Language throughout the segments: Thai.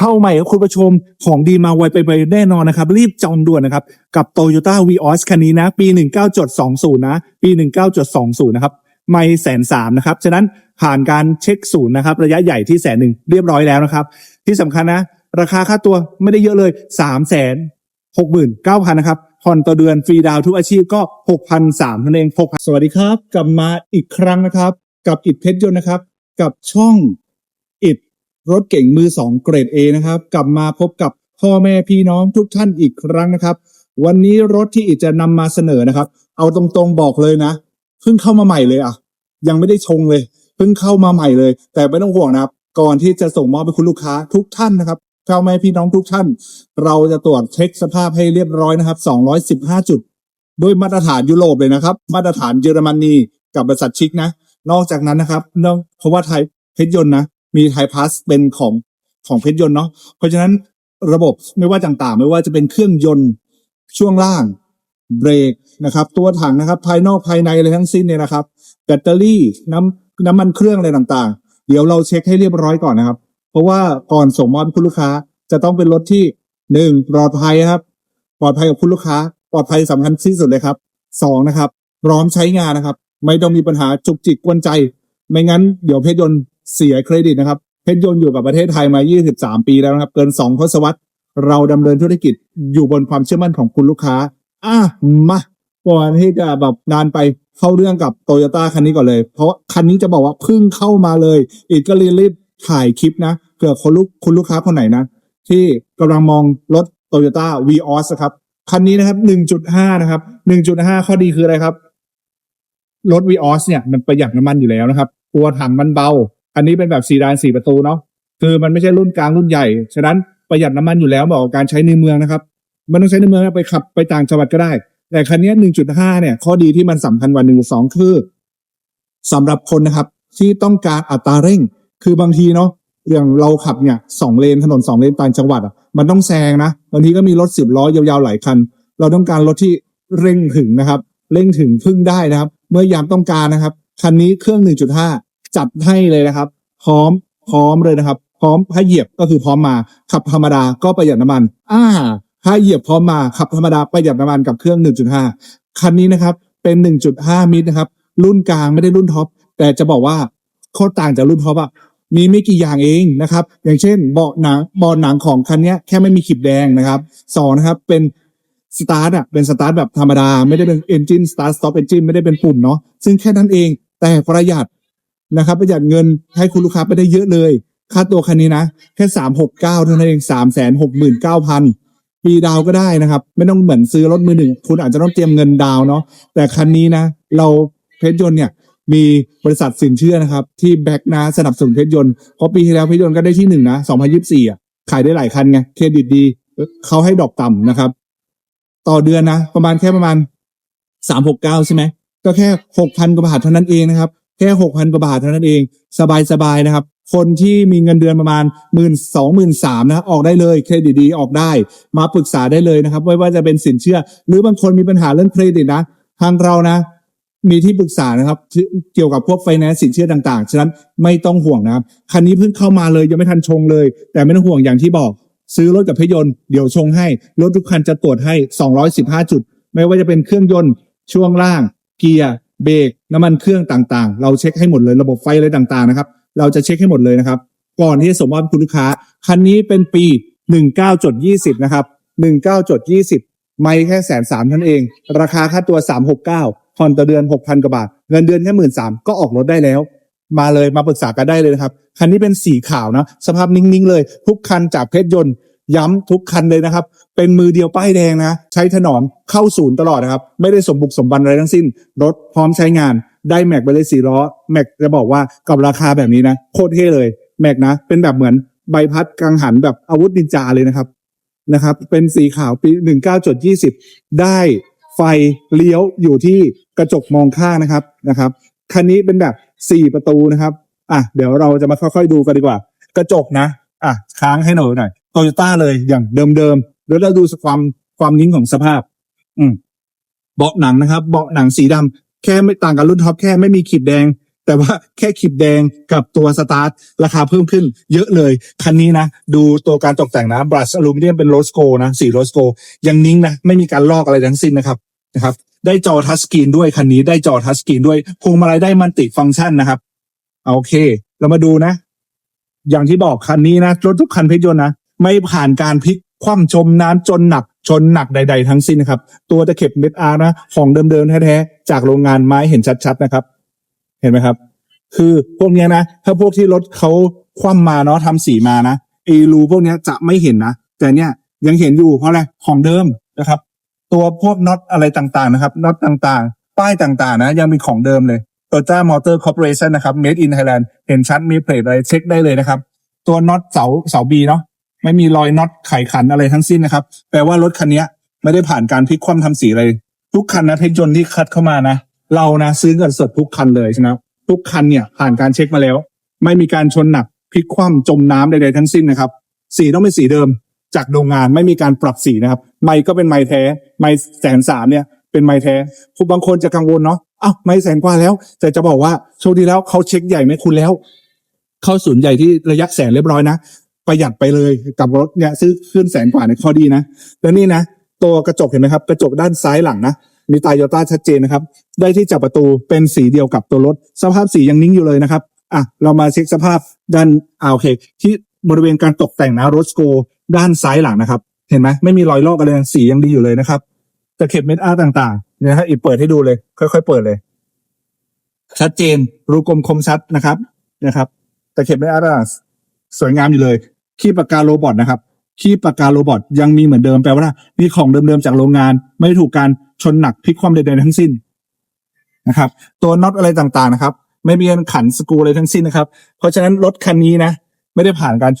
เข้าใหม่ครับคุณผู้ชมของดีมาไวไปไปแน่นอนนะครับ รีบจองด่วนนะครับ กับ Toyota v ีออสคันนี้นะ ปี 19.20 นะ ปี 19.20 นะครับไม่แสนสามนะครับ ฉะนั้นผ่านการเช็คศูนย์นะครับ ระยะใหญ่ที่แสนหนึ่งเรียบร้อยแล้วนะครับ ที่สำคัญนะ ราคาค่าตัวไม่ได้เยอะเลย3ามแสนหกหมื่นเก้าพันนะครับผ่อนต่อเดือนฟรีดาวทุกอาชีพก็หกพันสามนั่นเองหกสวัสดีครับ กลับมาอีกครั้งนะครับ กับอิดเพชรยนต์นะครับ กับช่อง รถเก่งมือสองเกรด A นะครับ กลับมาพบกับพ่อแม่พี่น้องทุกท่านอีกครั้งนะครับ วันนี้รถที่อิจะนำมาเสนอนะครับ เอาตรงๆบอกเลยนะเพิ่งเข้ามาใหม่เลยอะ ยังไม่ได้ชงเลยเพิ่งเข้ามาใหม่เลย แต่ไม่ต้องห่วงนะครับ ก่อนที่จะส่งมอบไปคุณลูกค้าทุกท่านนะครับพ่อแม่พี่น้องทุกท่าน เราจะตรวจเช็คสภาพให้เรียบร้อยนะครับ 215 จุดโดยมาตรฐานยุโรปเลยนะครับ มาตรฐานเยอรมนีกับบริษัทชิกนะ นอกจากนั้นนะครับเนื่องเพราะว่าไทยเพชรยนต์นะ มีไทยพาสเป็นของของเพชรยนต์เนาะเพราะฉะนั้นระบบไม่ว่าต่างๆ ไม่ว่าจะเป็นเครื่องยนต์ช่วงล่างเบรกนะครับ ตัวถังนะครับ ภายนอกภายในอะไรทั้งสิ้นเนี่ยนะครับ แบตเตอรี่น้ำน้ำมันเครื่องอะไรต่างๆ เดี๋ยวเราเช็คให้เรียบร้อยก่อนนะครับ เพราะว่าก่อนส่งมอบให้คุณลูกค้า จะต้องเป็นรถที่หนึ่งปลอดภัยครับ ปลอดภัยกับคุณลูกค้า ปลอดภัยสำคัญที่สุดเลยครับสองนะครับพร้อมใช้งานนะครับ ไม่ต้องมีปัญหาจุกจิกกวนใจ ไม่งั้นเดี๋ยวเพชรยนต์ เสียเครดิตนะครับเพชรยนต์อยู่กับประเทศไทยมา 23 ปีแล้วนะครับ เกิน 2 ทศวรรษ เราดำเนินธุรกิจอยู่บนความเชื่อมั่นของคุณลูกค้า อะมาก่อนที่จะแบบนานไปเข้าเรื่องกับโตโยต้าคันนี้ก่อนเลย เพราะคันนี้จะบอกว่าเพิ่งเข้ามาเลย อีกก็รีบถ่ายคลิปนะเผื่อคนลูกคุณลูกค้าคนไหนนะ ที่กำลังมองรถโตโยต้าวีออสครับ คันนี้นะครับ 1.5 นะครับ 1.5 ข้อดีคืออะไรครับ รถวีออสเนี่ยมันประหยัดน้ำมันอยู่แล้วนะครับ ตัวถังมันเบา อันนี้เป็นแบบสีดานสี่ประตูเนาะคือมันไม่ใช่รุ่นกลางรุ่นใหญ่ ฉะนั้นประหยัดน้ำมันอยู่แล้วเหมาะกับการใช้ในเมืองนะครับ มันต้องใช้ในเมืองไปขับไปต่างจังหวัดก็ได้ แต่คันนี้1.5เนี่ย ข้อดีที่มันสำคัญกว่า1 2คือสำหรับคนนะครับ ที่ต้องการอัตราเร่ง คือบางทีเนาะอย่างเราขับเนี่ยสองเลนถนนสองเลนต่างจังหวัดอะมันต้องแซงนะบางทีก็มีรถสิบล้อยาวๆหลายคัน เราต้องการรถที่เร่งถึงนะครับ เร่งถึงพึ่งได้นะครับ เมื่อยามต้องการนะครับคันนี้เครื่อง 1.5 จัดให้เลยนะครับ พร้อมพร้อมเลยนะครับ พร้อมถ้าเหยียบก็คือพร้อมมาขับธรรมดาก็ประหยัดน้ำมันอ่าถ้าเหยียบพร้อมมาขับธรรมดาประหยัดน้ำมันกับเครื่อง 1.5 คันนี้นะครับเป็น 1.5 มิตรนะครับ รุ่นกลางไม่ได้รุ่นท็อปแต่จะบอกว่าโคตรต่างจากรุ่นท็อปอะมีไม่กี่อย่างเองนะครับ อย่างเช่นเบาะหนังเบาะหนังของคันนี้แค่ไม่มีขีดแดงนะครับสองนะครับเป็นสตาร์ทอะเป็นสตาร์ทแบบธรรมดา ไม่ได้เป็นเอนจินสตาร์ทสต็อปเอนจินไม่ได้เป็นปุ่มเนาะซึ่งแค่นั้นเองแต่ประหยัด นะครับ ประหยัดเงินให้คุณลูกค้าไปได้เยอะเลย ค่าตัวคันนี้นะ แค่สามหกเก้าเท่านั้นเองสามแสนหกหมื่นเก้าพันปีดาวก็ได้นะครับ ไม่ต้องเหมือนซื้อรถมือหนึ่งคุณอาจจะต้องเตรียมเงินดาวเนาะแต่คันนี้นะ เราเพชรยนต์เนี่ยมีบริษัทสินเชื่อนะครับ ที่แบ็กนะสนับสนุนเพชรยนต์เพราะปีที่แล้วเพชรยนต์ก็ได้ที่หนึ่งนะ2024อะขายได้หลายคันไงเครดิตดีเขาให้ดอกต่ำนะครับ ต่อเดือนนะ ประมาณแค่ประมาณสามหกเก้าใช่ไหมก็แค่หกพันกว่าบาทเท่านั้นเองนะครับ แค่หกพันกว่าบาทเท่านั้นเอง สบายสบายนะครับ คนที่มีเงินเดือนประมาณหมื่นสองหมื่นสามนะออกได้เลยเครดิตดีออกได้ มาปรึกษาได้เลยนะครับ ไม่ว่าจะเป็นสินเชื่อ หรือบางคนมีปัญหาเรื่องเครดิตนะทางเรานะมีที่ปรึกษานะครับ เกี่ยวกับพวกไฟแนนซ์สินเชื่อต่างๆ ฉะนั้นไม่ต้องห่วงนะครับ คันนี้เพิ่งเข้ามาเลยยังไม่ทันชงเลย แต่ไม่ต้องห่วงอย่างที่บอก ซื้อรถกับพยนต์เดี๋ยวชงให้ รถทุกคันจะตรวจให้ 215 จุด ไม่ว่าจะเป็นเครื่องยนต์ช่วงล่าง เกียร์ เบรกน้ำมันเครื่องต่างๆ เราเช็คให้หมดเลยระบบไฟอะไรต่างๆนะครับ เราจะเช็คให้หมดเลยนะครับ ก่อนที่จะส่งมอบให้คุณลูกค้า คันนี้เป็นปี 19.20 นะครับ 19.20 ไม่แค่แสนสามท่านเอง ราคาค่าตัว 369ผ่อนต่อเดือน 6,000 กว่าบาท เงินเดือนแค่หมื่นสามก็ออกรถได้แล้ว มาเลยมาปรึกษากันได้เลยนะครับ คันนี้เป็นสีขาวนะ สภาพนิ่งๆเลย ทุกคันจากเพชรยนต์ ย้ำทุกคันเลยนะครับ เป็นมือเดียวป้ายแดงนะ ใช้ถนอมเข้าศูนย์ตลอดนะครับ ไม่ได้สมบุกสมบันอะไรทั้งสิ้น รถพร้อมใช้งาน ได้แม็กไปเลยสี่ล้อ แม็กจะบอกว่ากับราคาแบบนี้นะ โคตรเท่เลย แม็กนะ เป็นแบบเหมือนใบพัดกังหันแบบอาวุธนินจาเลยนะครับนะครับ เป็นสีขาวปี19.20 ได้ไฟเลี้ยวอยู่ที่กระจกมองข้างนะครับนะครับคันนี้เป็นแบบ 4 ประตูนะครับ อะ เดี๋ยวเราจะมาค่อยๆดูกันดีกว่า กระจกนะ อะ ค้างให้หน่อยหน่อย โตโยต้าเลยอย่างเดิมๆเดี๋ยวเราดูความความนิ่งของสภาพ อืมเบาะหนังนะครับ เบาะหนังสีดำแค่ไม่ต่างกับรุ่นท็อปแค่ไม่มีขีดแดงแแต่ว่าแค่ขีดแดงกับตัวสตาร์ทราคาเพิ่มขึ้น เยอะเลย คันนี้นะ ดูตัวการตกแต่งนะบรัชอลูมิเนียมเป็นโรสโกนะสีโรสโกยังนิ่งนะ ไม่มีการลอกอะไรทั้งสิ้นนะครับนะครับ ได้จอทัชสกรีนด้วยคันนี้ได้จอทัชสกรีนด้วยพวงมาลัยได้มันติฟังก์ชันนะครับโอเค เรามาดูนะ อย่างที่บอกคันนี้นะรถทุกคันเพชรยนต์นะ ไม่ผ่านการพลิกคว่ำชมน้ำจนหนักชนหนักใด ๆ ทั้งสิ้นนะครับ ตัวตะเข็บเม็ดอาร์นะของเดิมๆแท้ๆจากโรงงานไม้เห็นชัดๆนะครับ เห็นไหมครับ คือพวกเนี้ยนะ ถ้าพวกที่รถเขาคว่ำมาเนาะทำสีมานะไอรูพวกเนี้ยจะไม่เห็นนะแต่เนี้ยยังเห็นอยู่เพราะอะไรของเดิมนะครับ ตัวพวกน็อตอะไรต่างๆนะครับน็อตต่างๆ ป้ายต่างๆ นะ ยังเป็นของเดิมเลย Toyota Motor Corporation นะครับ Made in Thailand เห็นชัดมีเพลทอะไรเช็คได้เลยนะครับ ตัวน็อตเสาเสาบีเนาะ ไม่มีรอยน็อตไขขันอะไรทั้งสิ้นนะครับ แปลว่ารถคันนี้ไม่ได้ผ่านการพลิกคว่ำทำสีเลย ทุกคันนะเทคยนที่คัดเข้ามานะ เรานะซื้อเงินสดทุกคันเลยนะทุกคันเนี่ยผ่านการเช็คมาแล้ว ไม่มีการชนหนักพลิกคว่ำจมน้ำใดๆทั้งสิ้นนะครับ สีต้องเป็นสีเดิม จากโรงงานไม่มีการปรับสีนะครับ ไม้ก็เป็นไม้แท้ ไม้แสนสามเนี่ยเป็นไม้แท้ผู้บางคนจะกังวลเนาะอ้าวไม้แสนกว่าแล้ว แต่จะบอกว่าโชคดีแล้วเขาเช็คใหญ่ไหมคุณแล้ว เข้าศูนย์ใหญ่ที่ระยะแสนเรียบร้อยนะ ประหยัดไปเลยกับรถเนี่ยซื้อขึ้นแสนกว่าในข้อดีนะแล้วนี่นะตัวกระจกเห็นไหมครับ กระจกด้านซ้ายหลังนะมีตายโยต้าชัดเจนนะครับ ได้ที่จับประตูเป็นสีเดียวกับตัวรถ สภาพสียังนิ่งอยู่เลยนะครับอะเรามาเช็คสภาพด้านอ่าโอเค ที่บริเวณการตกแต่งนะรถสโกด้านซ้ายหลังนะครับ เห็นไหมไม่มีรอยลอกอะไรสียังดีอยู่เลยนะครับตะเข็บเม็ดอาร์ต่างๆนี่ยฮะอีกเปิดให้ดูเลย ค่อยๆเปิดเลย ชัดเจนรูกลมคมชัดนะครับนะครับตะเข็บเม็ดอาร์สวยงามอยู่เลย ขี้ปากกาโรบอทนะครับขี้ปากกาโรบอทยังมีเหมือนเดิมแปลว่ามีของเดิมๆจากโรงงาน ไม่ถูกการชนหนักพลิกคว่ำใดๆทั้งสิ้นนะครับ ตัวน็อตอะไรต่างๆนะครับ ไม่มีการขันสกรูอะไรทั้งสิ้นนะครับ เพราะฉะนั้นรถคันนี้นะ ไม่ได้ผ่านการ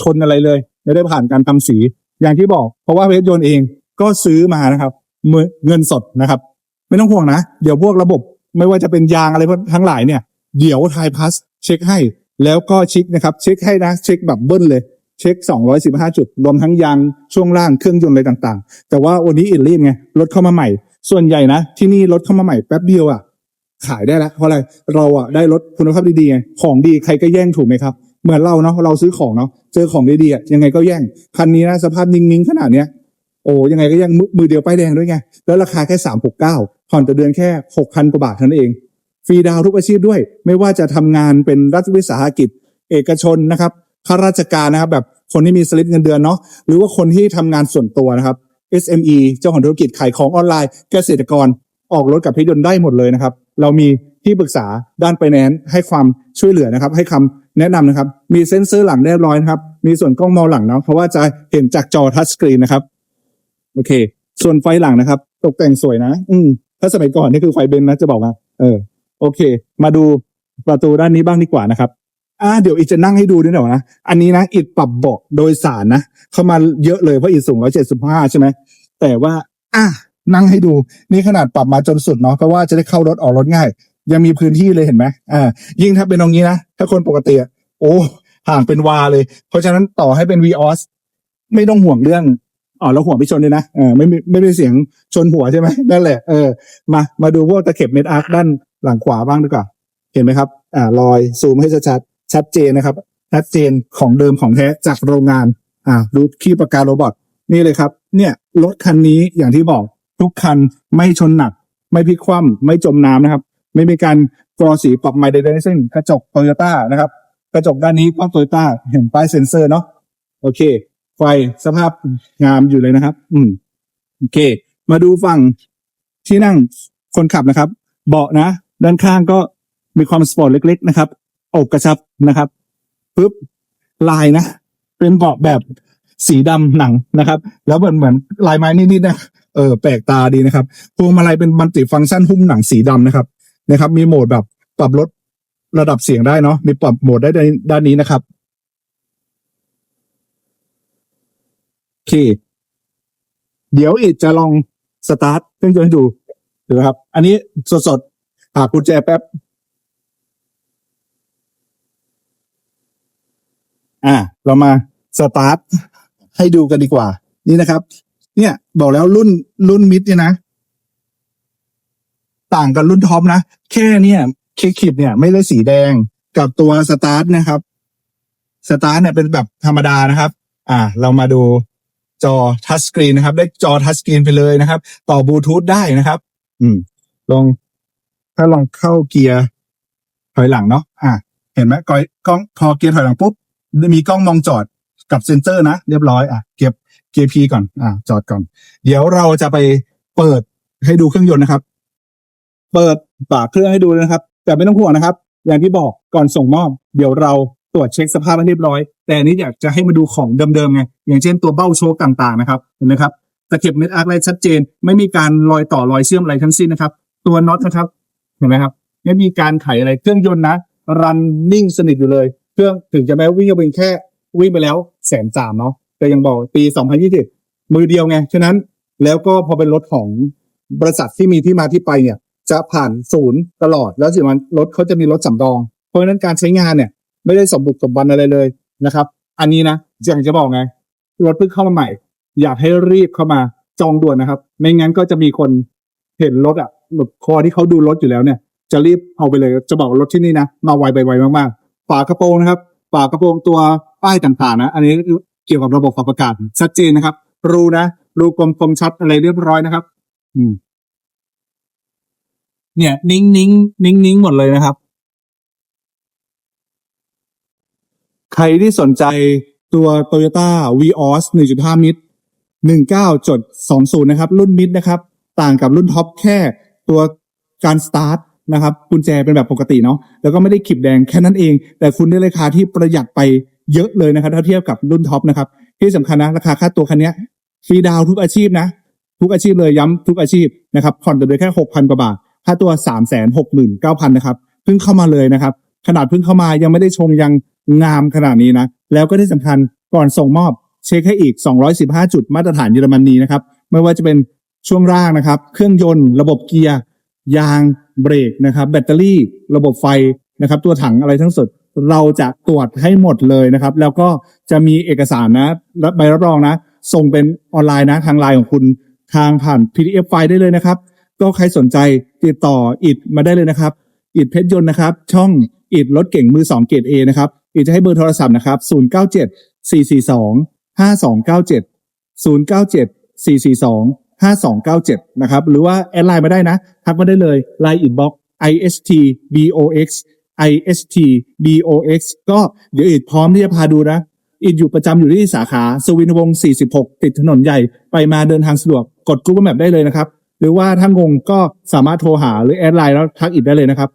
ชนอะไรเลย ไม่ได้ผ่านการทำสี อย่างที่บอก เพราะว่าเพชรยนต์เองก็ซื้อมานะครับเงินสดนะครับ ไม่ต้องห่วงนะ เดี๋ยวพวกระบบไม่ว่าจะเป็นยางอะไรพวกทั้งหลายเนี่ย เดี๋ยวไทยพัสเช็คให้ แล้วก็เช็คนะครับ เช็คให้นะ เช็คแบบเบิ้ลเลย เช็ค 215 จุด รวมทั้งยางช่วงล่างเครื่องยนต์อะไรต่างๆ แต่ว่าวันนี้อินลีไงรถเข้ามาใหม่ ส่วนใหญ่นะ ที่นี่รถเข้ามาใหม่แป๊บเดียวอะ ขายได้แล้วเพราะอะไรเราอะได้รถคุณภาพดีๆไงของดีใครก็แย่งถูกไหมครับ เหมือนเราเนาะเราซื้อของเนาะเจอของดีๆอะยังไงก็แย่งคันนี้นะสภาพนิ่งๆขนาดเนี้ยโอ้ยังไงก็ยังมือมือเดียวป้ายแดงด้วยไงแล้วราคาแค่สามหกเก้าผ่อนต่อเดือนแค่หกพันกว่าบาทเท่านั้นเองฟรีดาวทุกอาชีพด้วย ไม่ว่าจะทำงานเป็นรัฐวิสาหกิจ เอกชนนะครับ ข้าราชการนะครับ แบบคนที่มีสลิปเงินเดือนเนาะหรือว่าคนที่ทำงานส่วนตัวนะครับ SME เจ้าของธุรกิจขายของออนไลน์ เกษตรกรออกรถกับพี่ยนต์ได้หมดเลยนะครับ เรามีที่ปรึกษาด้านไปแนนให้ความช่วยเหลือนะครับ ให้คำแนะนำนะครับ มีเซ็นเซอร์หลังเรียบร้อยนะครับ มีส่วนกล้องมองหลังเนาะเพราะว่าจะเห็นจากจอทัชสกรีนนะครับโอเค ส่วนไฟหลังนะครับ ตกแต่งสวยนะ อืมถ้าสมัยก่อนนี่คือไฟเบนนะจะบอกว่าเออ โอเค มาดูประตูด้านนี้บ้างดีกว่านะครับ อ่าเดี๋ยวอีกจะนั่งให้ดูด้วยเดี๋ยวนะ อันนี้นะอิดปรับเบาะโดยสารนะ เข้ามาเยอะเลยเพราะอิดสูงร้อยเจ็ดสิบห้าใช่ไหมแต่ว่า อะนั่งให้ดู นี่ขนาดปรับมาจนสุดเนาะเพราะว่าจะได้เข้ารถออกรถง่าย ยังมีพื้นที่เลยเห็นไหมอ่ายิ่งถ้าเป็นตรงนี้นะ ถ้าคนปกติโอ้ห่างเป็นวาเลย เพราะฉะนั้นต่อให้เป็น v ีออสไม่ต้องห่วงเรื่องอ๋อแล้วหัวไม่ชนด้วยนะเออไม่ไม่มีเสียงชนหัวใช่ไหมนั่นแหละเออมามาดูพวกตะเข็บเม็ดอาร์คด้านหลังขวาบ้างดีกว่า เห็นไหมครับ อ่ารอยซูมให้ชัด ชัดเจนนะครับชัดเจนของเดิมของแท้จากโรงงานอ่าดูปขี้ปากกาโรบอทนี่เลยครับ เนี่ยรถคันนี้อย่างที่บอกทุกคันไม่ชนหนัก ไม่พลิกคว่ำไม่จมน้ำนะครับ ไม่มีการกรอสีปรับใหม่ใดๆทั้งสิ้นกระจกโตโยต้านะครับ กระจกด้านนี้ก็โตโยต้าเห็นป้ายเซ็นเซอร์เนาะโอเค ไฟสภาพงามอยู่เลยนะครับ อืมโอเค มาดูฝั่งที่นั่งคนขับนะครับ เบาะนะ ด้านข้างก็มีความสปอร์ตเล็ก ๆ นะครับ อกกระชับนะครับปุ๊บลายนะ เป็นเบาะแบบสีดำหนังนะครับ แล้วเหมือนเหมือนลายไม้นิดๆนะเออแปลกตาดีนะครับพวงมาลัยเป็นมัลติฟังก์ชันหุ้มหนังสีดำนะครับนะครับ มีโหมดแบบปรับลดระดับเสียงได้เนาะมีปรับโหมดได้ด้านนี้นะครับโอเคเดี๋ยวอีกจะลองสตาร์ทเครื่องยนต์ให้ดูดูนะครับ อันนี้สดๆหากุญแจแป๊บ อ่า เรามาสตาร์ทให้ดูกันดีกว่า นี่นะครับ เนี่ย บอกแล้วรุ่นรุ่นมิดเนี่ยนะ ต่างกับรุ่นท็อปนะ แค่เนี่ยคลิกขิดเนี่ย ไม่ได้สีแดงกับตัวสตาร์ทนะครับสตาร์ทเนี่ยเป็นแบบธรรมดานะครับ อ่า เรามาดูจอทัชสกรีนนะครับ ได้จอทัชสกรีนไปเลยนะครับ ต่อบลูทูธได้นะครับ อืม ลองถ้าลองเข้าเกียร์ถอยหลังเนาะอ่าเห็นไหมกอยกล้องพอเกียร์ถอยหลังปุ๊บ มีกล้องมองจอดกับเซ็นเซอร์นะ เรียบร้อยอะเก็บเกียร์พีก่อนอ่าจอดก่อน เดี๋ยวเราจะไปเปิดให้ดูเครื่องยนต์นะครับ เปิดฝาเครื่องให้ดูนะครับ แต่ไม่ต้องห่วงนะครับ อย่างที่บอกก่อนส่งมอบ เดี๋ยวเราตรวจเช็คสภาพให้เรียบร้อย แต่นี้อยากจะให้มาดูของเดิมๆไงอย่างเช่นตัวเบ้าโชคต่างๆนะครับเห็นไหมครับตะเข็บเม็ดอาร์คอะไรชัดเจน ไม่มีการรอยต่อรอยเชื่อมอะไรทั้งสิ้นนะครับ ตัวน็อตนะครับ เห็นไหมครับไม่มีการไขอะไรเครื่องยนต์นะ รันนิ่งสนิทอยู่เลย เครื่องถึงจะแม้วิ่งไปแค่วิ่งไปแล้วแสนสามเนาะแต่ยังบอกปี 2020 มือเดียวไง ฉะนั้นแล้วก็พอเป็นรถของบริษัทที่มีที่มาที่ไปเนี่ย จะผ่านศูนย์ตลอดแล้วสิมันรถเขาจะมีรถสำรอง เพราะฉะนั้นการใช้งานเนี่ย ไม่ได้สมบุกสมบันอะไรเลยนะครับ อันนี้นะอย่างจะบอกไง รถเพิ่งเข้ามาใหม่ อยากให้รีบเข้ามาจองด่วนนะครับ ไม่งั้นก็จะมีคนเห็นรถอะแบบคอที่เขาดูรถอยู่แล้วเนี่ย จะรีบเอาไปเลยจะบอกรถที่นี่นะมาไวไปไวมากๆ ฝากระโปรงนะครับ ฝากระโปรงตัวป้ายต่างๆนะ อันนี้เกี่ยวกับระบบปรับอากาศชัดเจนนะครับ รูนะ รูกลมกลมชัดอะไรเรียบร้อยนะครับ อืม เนี่ย นิ่งนิ่งนิ่งนิ่งหมดเลยนะครับ ใครที่สนใจตัว Toyota Vios 1.5 มิตร19.20 นะครับ รุ่นมิดนะครับ ต่างกับรุ่นท็อปแค่ตัวการสตาร์ท นะครับกุญแจเป็นแบบปกติเนาะแล้วก็ไม่ได้ขีบแดงแค่นั้นเอง แต่คุณได้ราคาที่ประหยัดไปเยอะเลยนะครับ ถ้าเทียบกับรุ่นท็อปนะครับ ที่สำคัญนะราคาค่าตัวคันนี้ฟรีดาวทุกอาชีพนะ ทุกอาชีพเลยย้ำทุกอาชีพนะครับผ่อนไปเลยแค่6,000กว่าบาทค่าตัว369,000นเก้าพันนะครับเพิ่งเข้ามาเลยนะครับ ขนาดเพิ่งเข้ามายังไม่ได้ชงยังงามขนาดนี้นะ แล้วก็ที่สำคัญก่อนส่งมอบเช็คให้อีก 215 จุดมาตรฐานเยอรมนีนะครับ ไม่ว่าจะเป็นช่วงล่างนะครับ เครื่องยนต์ ระบบเกียร์ ยาง เบรกนะครับ แบตเตอรี่ระบบไฟนะครับ ตัวถังอะไรทั้งสุดเราจะตรวจให้หมดเลยนะครับ แล้วก็จะมีเอกสารนะใบรับรองนะ ส่งเป็นออนไลน์นะ ทางไลน์ของคุณทางผ่าน PDF ไฟล์ได้เลยนะครับ ก็ใครสนใจติดต่ออิดมาได้เลยนะครับอิดเพชรยนต์นะครับ ช่องอิดรถเก่งมือสองเกรดเอนะครับอิดจะให้เบอร์โทรศัพท์นะครับ097 442 5297 097 442 5297 นะครับ หรือว่าแอดไลน์มาได้นะ ทักมาได้เลย Line Inbox ist box ist box ก็เดี๋ยวอิดพร้อมที่จะพาดูนะ อิดอยู่ประจำอยู่ที่สาขาสวินวงศ์46 ติดถนนใหญ่ ไปมาเดินทางสะดวก กด Google Map ได้เลยนะครับ หรือว่าถ้างงก็สามารถโทรหาหรือแอดไลน์แล้วทักอิดได้เลยนะครับ